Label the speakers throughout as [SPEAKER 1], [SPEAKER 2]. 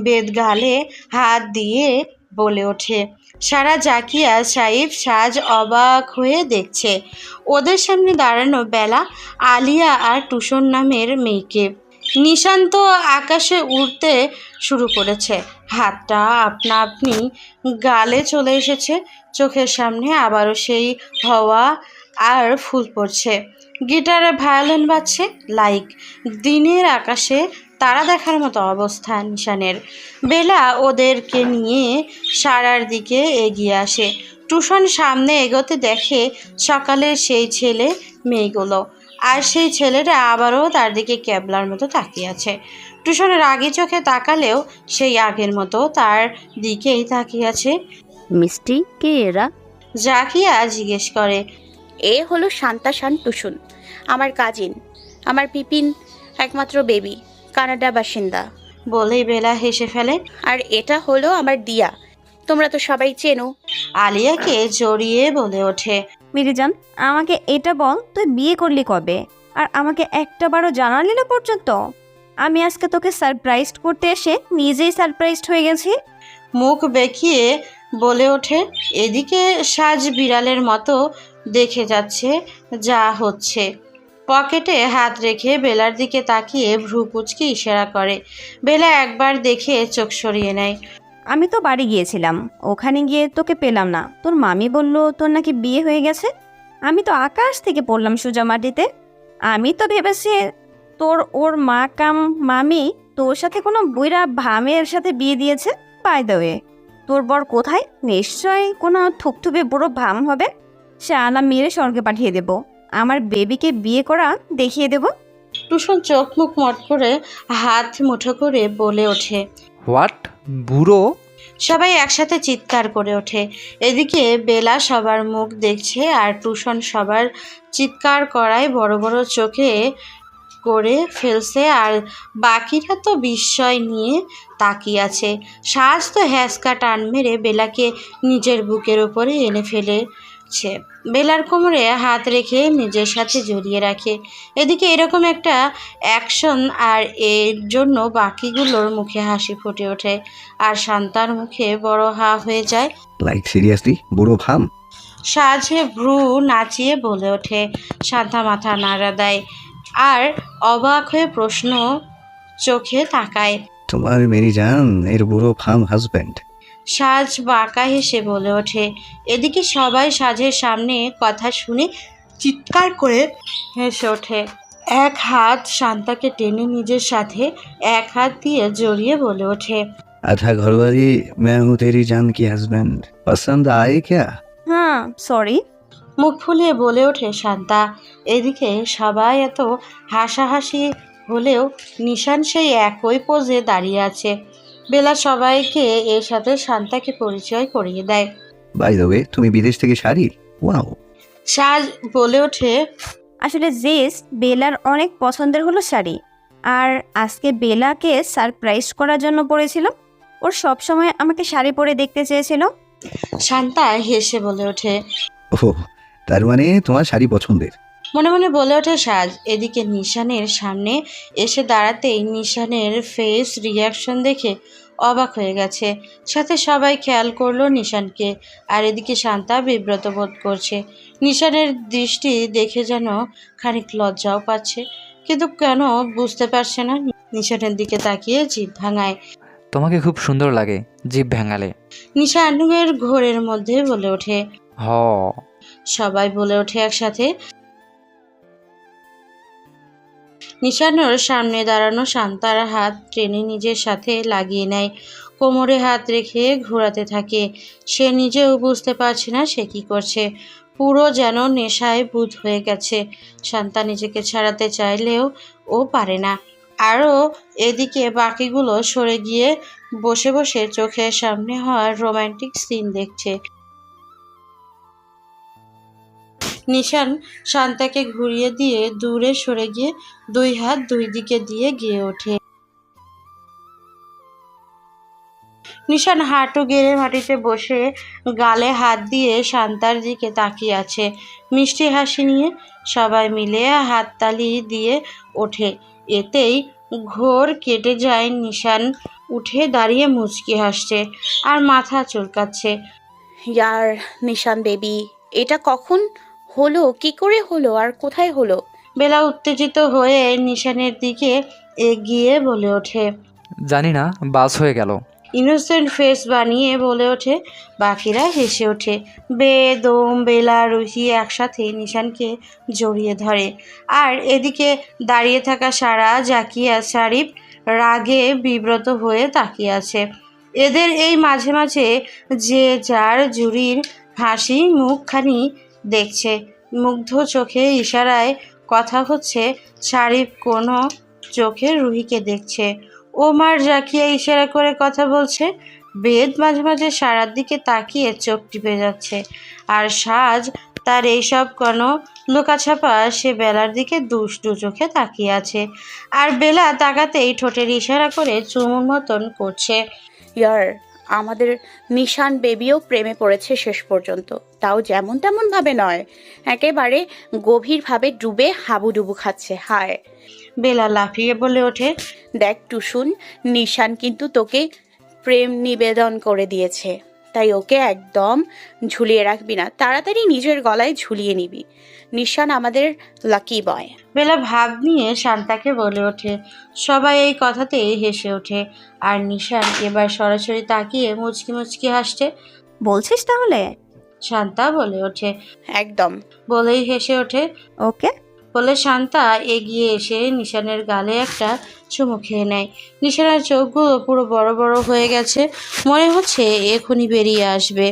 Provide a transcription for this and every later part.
[SPEAKER 1] বেদ গালে হাত দিয়ে বলে ওঠে। সারা জাকিয়া সাইফ সাজ অবাক হয়ে দেখছে। ওদের সামনে দাঁড়ানো বেলা আলিয়া আর টুসন নামের মেয়েকে। নিশান্ত আকাশে উড়তে শুরু করেছে। হাতটা আপনা আপনি গালে চলে এসেছে। চোখের সামনে আবারও সেই হওয়া আর ফুল পড়ছে। গিটারে ভায়োলিন বাজছে, লাইক দিনের আকাশে তারা দেখার মতো অবস্থা নিশানের। বেলা ওদেরকে নিয়ে সারার দিকে এগিয়ে আসে। টুশন সামনে এগোতে দেখে সকালের সেই ছেলে মেয়েগুলো আর সেই ছেলেটা আবারও তার দিকে ক্যাবলার মতো তাকিয়ে আছে। টুশনের আগে চোখে তাকালেও সেই আগের মতো তার দিকেই তাকিয়ে আছে।
[SPEAKER 2] মিষ্টি কে এরা?
[SPEAKER 1] জাকিয়া জিজ্ঞেস করে
[SPEAKER 3] এ হলো শান্তা শান টুসুন আমার কাজিন আমার পিপিন একমাত্র বেবি কানাডা বাসিন্দা।
[SPEAKER 1] বলেই বেলা হেসে ফেলে।
[SPEAKER 3] আর এটা হলো আমার দিয়া। তোমরা তো সবাই চেনো।
[SPEAKER 1] আলিয়াকে জড়িয়ে বলে ওঠে।
[SPEAKER 4] মিরিজান আমাকে এটা বল তুই বিয়ে করলি কবে? আর আমাকে একটা বারও জানালি না পর্যন্ত? আমি আজকে তোকে সারপ্রাইজ করতে এসে নিজেই সারপ্রাইজড হয়ে গেছি।
[SPEAKER 1] মুখ বেঁকিয়ে বলে ওঠে এদিকে সাজ বিড়ালের মতো দেখে যাচ্ছে যা হচ্ছে। পকেটে হাত রেখে বেলার দিকে তাকিয়ে ভ্রু কুচকে ইশারা করে। বেলা একবার দেখে চোখ সরিয়ে নেয়।
[SPEAKER 4] আমি তো বাড়ি গিয়েছিলাম। ওখানে গিয়ে তোকে পেলাম না। তোর মামি বলল, তোর নাকি বিয়ে হয়ে গেছে? আমি তো আকাশ থেকে পড়লাম সোজা মাটিতে। আমি তো ভেবেছি তোর, ওর মা কাম মামি তোর সাথে কোনো বইরা ভামের সাথে বিয়ে দিয়েছে? বাই দ্য তোর বর কোথায়? নিশ্চয়ই কোনো থুকথুবে বুড়ো ভাম হবে। সে আলা মেরে স্বর্গে পাঠিয়ে দেব। আমার বেবিকে বিয়ে করা দেখিয়ে দেব।
[SPEAKER 1] টুসন চোখ মুখ মট করে হাত মুঠো করে বলে ওঠে।
[SPEAKER 5] হোয়াট? বুড়ো?
[SPEAKER 1] সবাই একসাথে চিৎকার করে ওঠে। এদিকে বেলা সবার মুখ দেখছে আর টুসন সবার চিৎকার করায় বড় বড় চোখে করে ফেলছে আর বাকিরা তো বিস্ময় নিয়ে তাকিয়ে আছে। সাজ তো হ্যাসকা টান মেরে বেলাকে নিজের বুকের ওপরে এনে ফেলেছে বেলার কোমরে হাত রেখে নিজের সাথে জড়িয়ে রাখে। এদিকে এরকম একটা অ্যাকশন আর এর জন্য বাকিগুলোর মুখে হাসি ফুটে ওঠে। আর শান্তার মুখে বড় হা হয়ে যায়।
[SPEAKER 6] লাইক সিরিয়াসলি বুড়ো ভাম?
[SPEAKER 1] সাজে ভ্রু নাচিয়ে বলে ওঠে। শান্তা মাথা নাড়া দেয়। আর অবাক হয়ে প্রশ্ন চোখে তাকায়।
[SPEAKER 6] তোমার মেরি জান এর বুড়ো ফার্ম হাজব্যান্ড
[SPEAKER 1] সাজ বাঁকা হেসে বলে ওঠে এদিকে সবাই সাজের সামনে কথা শুনে চিৎকার করে হেসে ওঠে এক হাত শান্তাকে টেনে নিজের সাথে এক হাত দিয়ে জড়িয়ে বলে ওঠে
[SPEAKER 6] আধা ঘরবারি मैं हूँ तेरी जान की हस्बैंड पसंद आए क्या
[SPEAKER 4] হ্যাঁ সরি
[SPEAKER 1] মুখ ফুলিয়ে বলে ওঠে শান্তা এদিকে সবাই এত হাসাহাসি হলেও নিশান সেই একই পোজে দাঁড়িয়ে আছে বেলা সবাইকে এর সাথে শান্তাকে পরিচয় করিয়ে দেয়।
[SPEAKER 6] বাই দ্য ওয়ে তুমি বিদেশ থেকে শাড়ি? ওয়াও
[SPEAKER 1] সাজ বলে ওঠে
[SPEAKER 4] আসলে জেস বেলার অনেক পছন্দের হলো শাড়ি। আর আজকে বেলাকে সারপ্রাইজ করার জন্য পরেছিলাম ওর সব সময় আমাকে শাড়ি পরে দেখতে চেয়েছিল।
[SPEAKER 1] শান্তা হেসে বলে ওঠে
[SPEAKER 6] ও তার মানে তোমার শাড়ি পছন্দের।
[SPEAKER 1] মনে মনে বলে ওঠে সাজ এদিকে নিশানের সামনে এসে দাঁড়াতেই নিশানের ফেস রিয়াকশন দেখে অবাক হয়ে গেছে। সাথে সবাই খেয়াল করল নিশানকে আর এদিকে শান্তা বিব্রত বোধ করছে। নিশানের দৃষ্টি দেখে যেন খানিক লজ্জাও পাচ্ছে কিন্তু কেন বুঝতে পারছে না নিশানের দিকে তাকিয়ে জিভ ভাঙায়।
[SPEAKER 5] তোমাকে খুব সুন্দর লাগে জিভ ভাঙালে।
[SPEAKER 1] নিশানের ঘোরের মধ্যে বলে ওঠে।
[SPEAKER 5] হ।
[SPEAKER 1] সবাই বলে ওঠে একসাথে নিশানোর সামনে দাঁড়ানো শান্তার হাত টেনে নিজের সাথে লাগিয়ে নেয়। কোমরে হাত রেখে ঘোরাতে থাকে। সে নিজেও বুঝতে পারছে না সে কি করছে। পুরো যেন নেশায় বুধ হয়ে গেছে। শান্তা নিজেকে ছাড়াতে চাইলেও ও পারে না। আরও এদিকে বাকিগুলো সরে গিয়ে বসে বসে চোখের সামনে হওয়ার রোমান্টিক সিন দেখছে। নিশান শান্তাকে ঘুরিয়ে দিয়ে দূরে সরে গিয়ে দুই হাত দুই দিকে দিয়ে গিয়ে ওঠে। নিশান হাঁটু গেড়ে মাটিতে বসে গালে হাত দিয়ে শান্তার দিকে তাকিয়ে আছে। মিষ্টি হাসি নিয়ে সবাই মিলে হাততালি দিয়ে ওঠে। এতেই ঘোর কেটে যায় নিশান। উঠে দাঁড়িয়ে মুচকি হাসছে আর মাথা চুলকাচ্ছে।
[SPEAKER 3] ইয়ার, নিশান বেবি, এটা কখন? হলো কি করে হলো আর কোথায় হলো?
[SPEAKER 1] বেলা উত্তেজিত হয়ে নিশানের দিকে এগিয়ে বলে ওঠে
[SPEAKER 5] জানি না বাস হয়ে গেল।
[SPEAKER 1] ইনোসেন্ট ফেস বানিয়ে বলে ওঠে বাকিরা হেসে ওঠে। বেদম বেলা রুহি একসাথে নিশানকে জড়িয়ে ধরে। আর এদিকে দাঁড়িয়ে থাকা সারা জাকিয়া শারিফ রাগে বিব্রত হয়ে তাকিয়ে আছে। এদের এই মাঝে মাঝে যে যার জুরির হাসি মুখখানি দেখছে। মুগ্ধ চোখে ইশারায় কথা হচ্ছে, শারিফ কোনো চোখে রুহিকে দেখছে। ওমার জাকিয়া ইশারা করে কথা বলছে, বেদ মাঝে মাঝে সারার দিকে তাকিয়ে চোখ টিপে যাচ্ছে। আর সাজ তার এইসব কোনো লুকাছাপা, সে বেলার দিকে দুষ্টু চোখে তাকিয়ে আছে। আর বেলা তাকাতেই ঠোঁটের ইশারা করে চুমুর মতন করছে।
[SPEAKER 3] ইয়ার আমাদের মিশান বেবিও প্রেমে পড়েছে শেষ পর্যন্ত। তাও যেমন তেমনভাবে নয়, একেবারে গভীরভাবে ডুবে হাবুডুবু খাচ্ছে, হায়।
[SPEAKER 1] বেলা লাফিয়ে বলে ওঠে,
[SPEAKER 3] দেখ টুসুন, নিশান কিন্তু তোকে প্রেম নিবেদন করে দিয়েছে। তাই ওকে একদম ঝুলিয়ে রাখবি না। তাড়াতাড়ি নিজের গলায় ঝুলিয়ে নিবি। নিশান আমাদের লাকি বয়
[SPEAKER 1] বেলা ভাব নিয়ে শান্তাকে বলে ওঠে। সবাই এই কথাতে হেসে ওঠে। আর নিশান এবার সরাসরি তাকিয়ে মুচকি মুচকি হাসছে।
[SPEAKER 4] বলছিস তাহলে?
[SPEAKER 1] শান্তা বলে ওঠে।
[SPEAKER 3] একদম।
[SPEAKER 1] বলেই হেসে ওঠে।
[SPEAKER 4] ওকে?
[SPEAKER 1] শান্তা এগিয়ে এসে নিশানের গালে একটা চুমু খেয়ে নেয়। নিশানার চোখগুলো পুরো বড় বড় হয়ে গেছে। মনে হচ্ছে এখনই বেরিয়ে আসবে।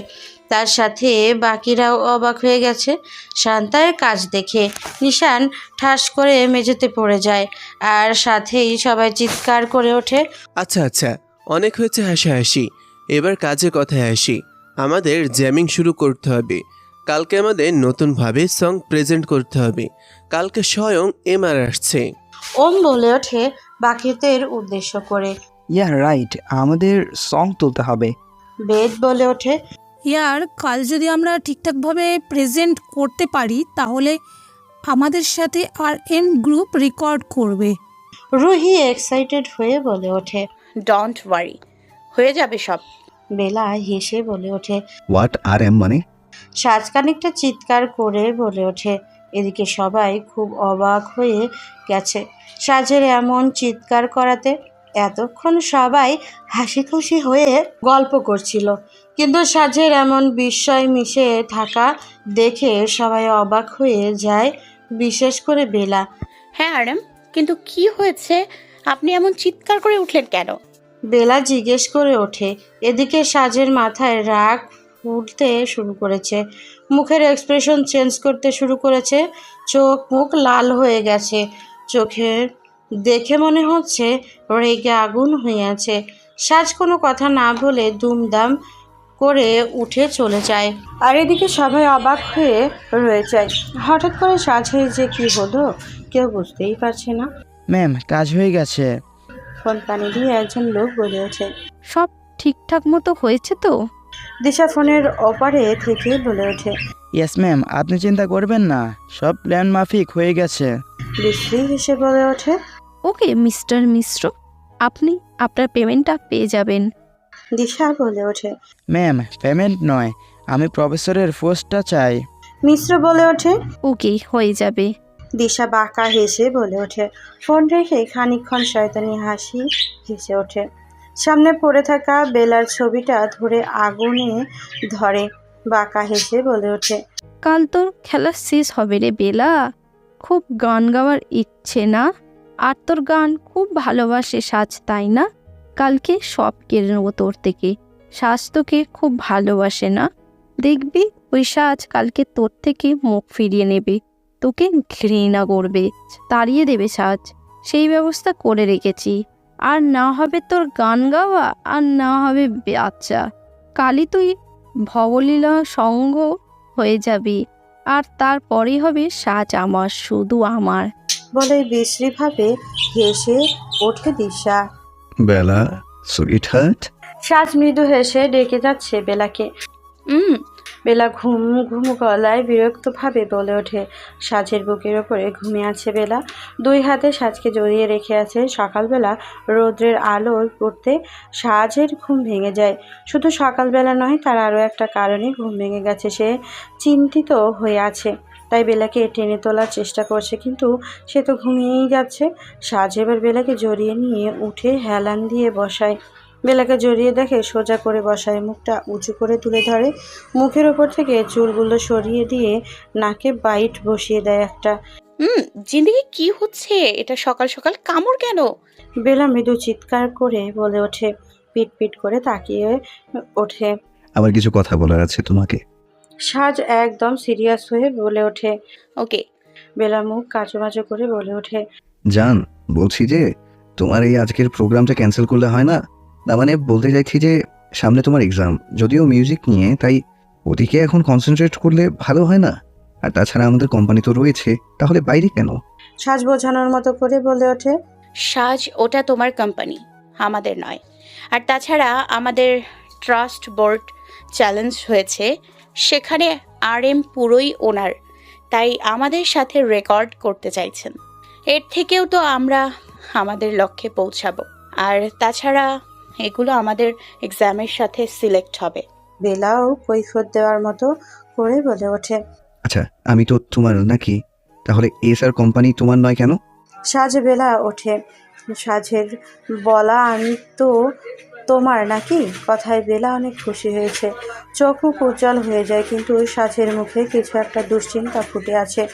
[SPEAKER 1] তার সাথে বাকিরাও অবাক হয়ে গেছে। শান্তার কাজ দেখে নিশান ঠাস করে মেঝেতে পড়ে যায় আর সাথেই সবাই চিৎকার করে ওঠে
[SPEAKER 7] আচ্ছা আচ্ছা অনেক হয়েছে হাসাহাসি। এবার কাজে কথায় আসি। আমাদের জ্যামিং শুরু করতে হবে। কালকে আমাদের নতুনভাবে সং প্রেজেন্ট করতে হবে। কালকে স্বয়ং এমআর আসছে।
[SPEAKER 1] ওম বলে ওঠে বাকিদের উদ্দেশ্য করে।
[SPEAKER 6] ইয়া রাইট আমাদের সং তুলতে হবে।
[SPEAKER 1] বেদ বলে ওঠে
[SPEAKER 8] ইয়ার কাল যদি আমরা ঠিকঠাকভাবে প্রেজেন্ট করতে পারি তাহলে আমাদের সাথে আর এন গ্রুপ রেকর্ড করবে।
[SPEAKER 1] রুহি এক্সাইটেড হয়ে বলে ওঠে
[SPEAKER 3] ডোন্ট ওয়ারি হয়ে যাবে সব।
[SPEAKER 1] বেলা হেসে বলে ওঠে
[SPEAKER 6] হোয়াট আর এম মানে?
[SPEAKER 1] সাজ খানিকটা চিৎকার করে বলে ওঠে। এদিকে সবাই খুব অবাক হয়ে গেছে সাজের এমন চিৎকার করাতে। এতক্ষণ সবাই হাসি খুশি হয়ে গল্প করছিল। কিন্তু সাজের এমন বিস্ময় মিশে থাকা দেখে সবাই অবাক হয়ে যায় বিশেষ করে বেলা।
[SPEAKER 3] হ্যাঁ ম্যাডাম কিন্তু কি হয়েছে? আপনি এমন চিৎকার করে উঠলেন কেন?
[SPEAKER 1] বেলা জিজ্ঞেস করে ওঠে। এদিকে সাজের মাথায় রাগ ফুটতে শুরু করেছে। মুখের এক্সপ্রেশন চেঞ্জ করতে শুরু করেছে। চোখ মুখ লাল হয়ে গেছে। চোখে দেখে মনে হচ্ছে রেগে আগুন হয়ে আছে। সাজ কোনো কথা না বলে দুমদাম করে উঠে চলে যায়। আর এদিকে সবাই অবাক হয়ে রয়ে যায়। হঠাৎ করে সাজ হয়ে যে কি হলো কেউ বুঝতেই পারছে না।
[SPEAKER 9] ম্যাম কাজ হয়ে গেছে।
[SPEAKER 1] ফোন পানি দিয়ে একজন লোক বলে ওঠে
[SPEAKER 2] সব ঠিকঠাক মতো হয়েছে তো?
[SPEAKER 1] দিশা ফোনের অপারে থেকে বলে ওঠে
[SPEAKER 9] ইয়েস ম্যাম আপনি চিন্তা করবেন না সব প্ল্যান মাফিক হয়ে গেছে।
[SPEAKER 1] বিশ্রী হেসে বলে ওঠে
[SPEAKER 2] ওকে মিস্টার মিশ্র আপনি আপনার পেমেন্টটা পেয়ে যাবেন।
[SPEAKER 1] দিশা বলে ওঠে
[SPEAKER 9] ম্যাম পেমেন্ট নয় আমি প্রফেসরের পোস্টটা চাই।
[SPEAKER 1] মিশ্র বলে ওঠে
[SPEAKER 2] ওকে হয়ে যাবে।
[SPEAKER 1] দিশা বাঁকা হেসে বলে ওঠে ফোন রেখে খানিকক্ষণ শয়তানি হাসি হেসে ওঠে। সামনে পড়ে থাকা বেলার ছবিটা ধরে আগুনে ধরে, বাঁকা হেসে বলে ওঠে।
[SPEAKER 2] কাল তোর খেলা শেষ হবে রে বেলা। খুব গান গাওয়ার ইচ্ছে না? আর তোর গান খুব ভালোবাসে সাজ, তাই না? কালকে সব কেড়ে নেব তোর থেকে। সাজ তোকে খুব ভালোবাসে না? দেখবি ওই সাজ কালকে তোর থেকে মুখ ফিরিয়ে নেবে। তোকে ঘৃণা করবে, তাড়িয়ে দেবে সাজ। সেই ব্যবস্থা করে রেখেছি। আর না হবে তোর গান গাওয়া আর না হবে বাচ্চা। কালই তুই ভবলীলা সঙ্গ হয়ে যাবি আর তারপরেই হবে সাজ আমার শুধু আমার।
[SPEAKER 1] বলে বিশ্রীভাবে হেসে ওঠে দিশা।
[SPEAKER 6] বেলা সুইট হার্ট
[SPEAKER 1] সাজ মৃদু হেসে ডেকে যাচ্ছে বেলাকে।
[SPEAKER 3] হুম
[SPEAKER 1] বেলা ঘুম ঘুম গলায় বিরক্তভাবে বলে ওঠে। সাজের বুকের ওপরে ঘুমিয়ে আছে বেলা। দুই হাতে সাজকে জড়িয়ে রেখে আছে। সকালবেলা রৌদ্রের আলো পড়তে সাজের ঘুম ভেঙে যায়। শুধু সকালবেলা নয়, তার আরও একটা কারণে ঘুম ভেঙে গেছে। সে চিন্তিত হয়ে আছে। তাই বেলাকে টেনে তোলার চেষ্টা করছে, কিন্তু সে তো ঘুমিয়েই যাচ্ছে। সাজ এবার বেলাকে জড়িয়ে নিয়ে উঠে হেলান দিয়ে বসায়। বেলাকে জড়িয়ে দেখে সোজা করে বসায় মুখটা উঁচু করে তুলে ধরে। মুখের ওপর থেকে চুলগুলো সরিয়ে দিয়ে নাকে বাইট বসিয়ে দেয় একটা।
[SPEAKER 3] হুম জিন্দিগি কি হচ্ছে? এটা সকাল সকাল কামড় কেন?
[SPEAKER 1] বেলা মৃদু চিৎকার করে বলে ওঠে পিট পিট করে তাকিয়ে ওঠে।
[SPEAKER 6] আমার কিছু কথা বলার আছে তোমাকে?
[SPEAKER 1] সাজ একদম সিরিয়াস হয়ে বলে ওঠে।
[SPEAKER 3] ওকে।
[SPEAKER 1] বেলা মুখ কাঁচো কাচুমাচু করে বলে ওঠে।
[SPEAKER 6] জান বলছি যে তোমার এই আজকের প্রোগ্রামটা ক্যান্সেল করলে হয় না? না মানে বলতে চাইছি যে সামনে তোমার এক্সাম যদিও মিউজিক নিয়ে তাই ওদিকে এখন কনসেন্ট্রেট করলে ভালো হয় না? আর তাছাড়া আমাদের কোম্পানি তো রয়েছে তাহলে বাইরে কেন?
[SPEAKER 1] সাজ বোঝানোর মতো করে বলে ওঠে।
[SPEAKER 3] সাজ ওটা তোমার কোম্পানি আমাদের নয়। আর তাছাড়া আমাদের ট্রাস্ট বোর্ড চ্যালেঞ্জ হয়েছে সেখানে আর এম পুরোই ওনার তাই আমাদের সাথে রেকর্ড করতে চাইছেন। এর থেকেও তো আমরা আমাদের লক্ষ্যে পৌঁছাবো। আর তাছাড়া এগুলো আমাদের এক্সামের সাথে সিলেক্ট হবে।
[SPEAKER 1] বেলাও কৈফত দেওয়ার মতো করে বলে ওঠে।
[SPEAKER 6] আচ্ছা আমি তো তোমার নাকি? তাহলে এস আর কোম্পানি তোমার নয় কেন?
[SPEAKER 1] সাজ বেলা ওঠে। সাজের বলা আমি তো তোমার নাকি? কথায় বেলা অনেক খুশি হয়েছে। চোখ মুখ উজ্জ্বল হয়ে যায় কিন্তু ওই সাজের মুখে কিছু একটা দুশ্চিন্তা ফুটে আছে।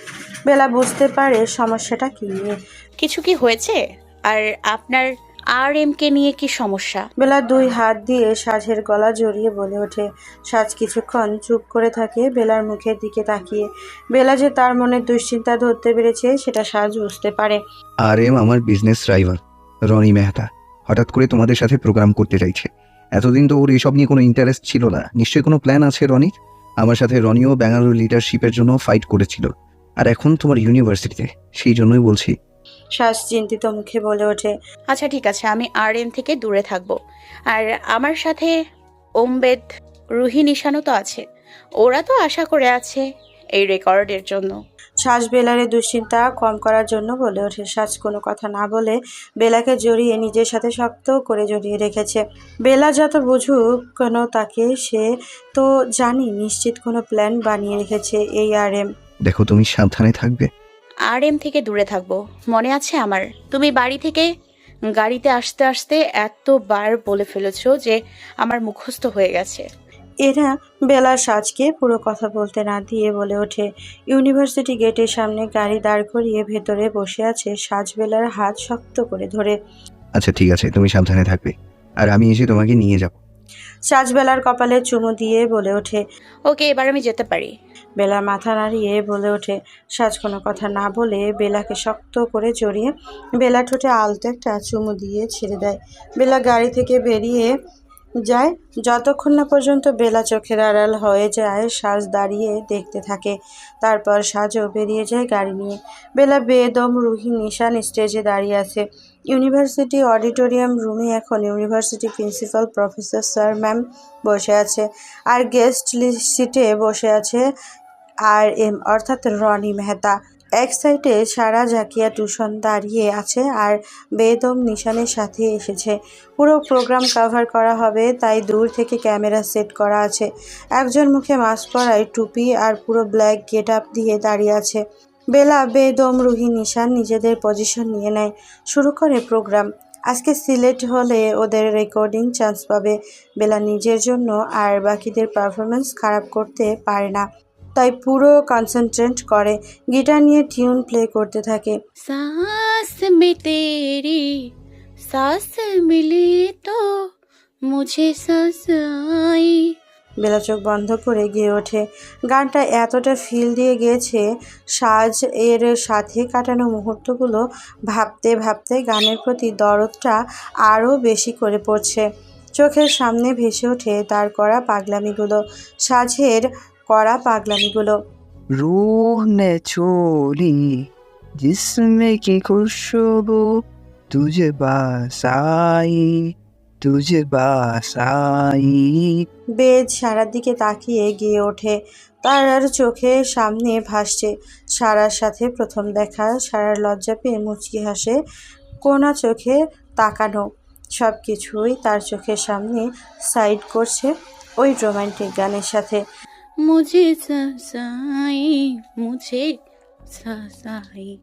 [SPEAKER 1] বেলা বুঝতে পারে সমস্যাটা কী নিয়ে।
[SPEAKER 3] কিছু কি হয়েছে? আর আপনার আর এমকে নিয়ে কি সমস্যা?
[SPEAKER 1] বেলা দুই হাত দিয়ে সাজের গলা জড়িয়ে বলে ওঠে। সাজ কিছুক্ষণ চুপ করে থাকে বেলার মুখের দিকে তাকিয়ে। বেলা যে তার মনে দুশ্চিন্তা ধরতে পেরেছে সেটা সাজ বুঝতে পারে।
[SPEAKER 6] আর এম আমার বিজনেস ড্রাইভার রনি মেহতা। হঠাৎ করে তোমাদের সাথে প্রোগ্রাম করতে চাইছে। এতদিন তো ওর এসব নিয়ে কোনো ইন্টারেস্ট ছিল না। নিশ্চয়ই কোনো প্ল্যান আছে রনির? আমার সাথে রনিও ব্যাঙ্গালোর লিডারশিপের জন্য ফাইট করেছিল। আর এখন তোমার ইউনিভার্সিটিতে সেই জন্যই বলছি
[SPEAKER 1] শ্বাস চিন্তিত মুখে বলে ওঠে
[SPEAKER 3] আচ্ছা ঠিক আছে আমি আর এম থেকে দূরে থাকব। আর আমার সাথে ওমবেদ রুহি নিশানও তো আছে। ওরা তো আশা করে আছে এই রেকর্ডের জন্য।
[SPEAKER 1] শ্বাস বেলারে দুশ্চিন্তা কম করার জন্য বলে ওঠে। শ্বাস কোনো কথা না বলে বেলাকে জড়িয়ে নিজের সাথে শক্ত করে জড়িয়ে রেখেছে। বেলা যত বুঝুক কেন তাকে সে তো জানি নিশ্চিত কোনো প্ল্যান বানিয়ে রেখেছে এই আর এম
[SPEAKER 6] দেখো তুমি সাবধানে থাকবে।
[SPEAKER 3] আর এম থেকে দূরে থাকব। মনে আছে আমার? তুমি বাড়ি থেকে গাড়িতে আসতে আসতে এতবার বলে ফেলেছো যে আমার মুখস্থ হয়ে গেছে।
[SPEAKER 1] এরা বেলা সাজকে পুরো কথা বলতে না দিয়ে বলে ওঠে। ইউনিভার্সিটি গেটের সামনে গাড়ি দাঁড় করিয়ে ভেতরে বসে আছে সাজ বেলার হাত শক্ত করে ধরে।
[SPEAKER 6] আচ্ছা ঠিক আছে তুমি সাবধানে থাকবে। আর আমি এসে তোমাকে নিয়ে যাব।
[SPEAKER 1] সাজ বেলার কপালে চুমু দিয়ে বলে ওঠে।
[SPEAKER 3] ওকে এবার আমি যেতে পারি।
[SPEAKER 1] বেলার মাথা নাড়িয়ে বলে ওঠে সাজ কোনো কথা না বলে বেলাকে শক্ত করে জড়িয়ে বেলা ঠোঁটে আলতো একটা চুমু দিয়ে ছেড়ে দেয়। বেলা গাড়ি থেকে বেরিয়ে যায়। যতক্ষণ না পর্যন্ত বেলা চোখের আড়াল হয়ে যায়, সাজ দাঁড়িয়ে দেখতে থাকে। তারপর সাজও বেরিয়ে যায় গাড়ি নিয়ে। বেলা বেদম রুহি নিশান স্টেজে দাঁড়িয়ে আছে। ইউনিভার্সিটি অডিটোরিয়াম রুমে এখন university principal professor sir ma'am বসে আছে। আর গেস্ট সিটে বসে আছে আর এম অর্থাৎ রনি মেহতা। এক সাইডে সারা জাকিয়া টুশন দাঁড়িয়ে আছে আর বেদম নিশানের সাথে এসেছে। পুরো প্রোগ্রাম কভার করা হবে, তাই দূর থেকে ক্যামেরা সেট করা আছে। একজন মুখে মাস্ক পরায় টুপি আর পুরো ব্ল্যাক গেট আপ দিয়ে দাঁড়িয়ে আছে। বেলা বেদম, রুহি, নিশান নিজেদের পজিশন নিয়ে নেয়। শুরু করে প্রোগ্রাম। আজকে সিলেক্ট হলে ওদের রেকর্ডিং চান্স পাবে। বেলা নিজের জন্য আর বাকিদের পারফরমেন্স খারাপ করতে পারে না। তাই পুরো কনসেন্ট্রেট করে। গিটার নিয়ে টিউন প্লে করতে থাকে।
[SPEAKER 3] সাস মে তেরি সাস তো মুঝে সাস আই।
[SPEAKER 1] বেলা চোখ বন্ধ করে গিয়ে ওঠে। গানটা এতটা ফিল দিয়ে গেছে সাজ এর সাথে কাটানো মুহূর্তগুলো ভাবতে ভাবতে গানের প্রতি দরদটা আরও বেশি করে পড়ছে। চোখের সামনে ভেসে ওঠে তার করা পাগলামিগুলো। সাজের করা পাগলামিগুলো।
[SPEAKER 9] রূহ নে চোরি জিসমে কি খুশবু? তুঝে বাসাই তুঝে বাসাই
[SPEAKER 1] বেদ সারার দিকে তাকিয়ে গিয়ে ওঠে। তার আর চোখে সামনে ভাসছে। সারার সাথে প্রথম দেখা সারার লজ্জা পেয়ে মুচকি হাসে। কোনা চোখে তাকানো সব কিছুই তার চোখের সামনে সাইড করছে ওই রোমান্টিক গানের সাথে।
[SPEAKER 3] মুঝে সাসাই মুঝে সাসাই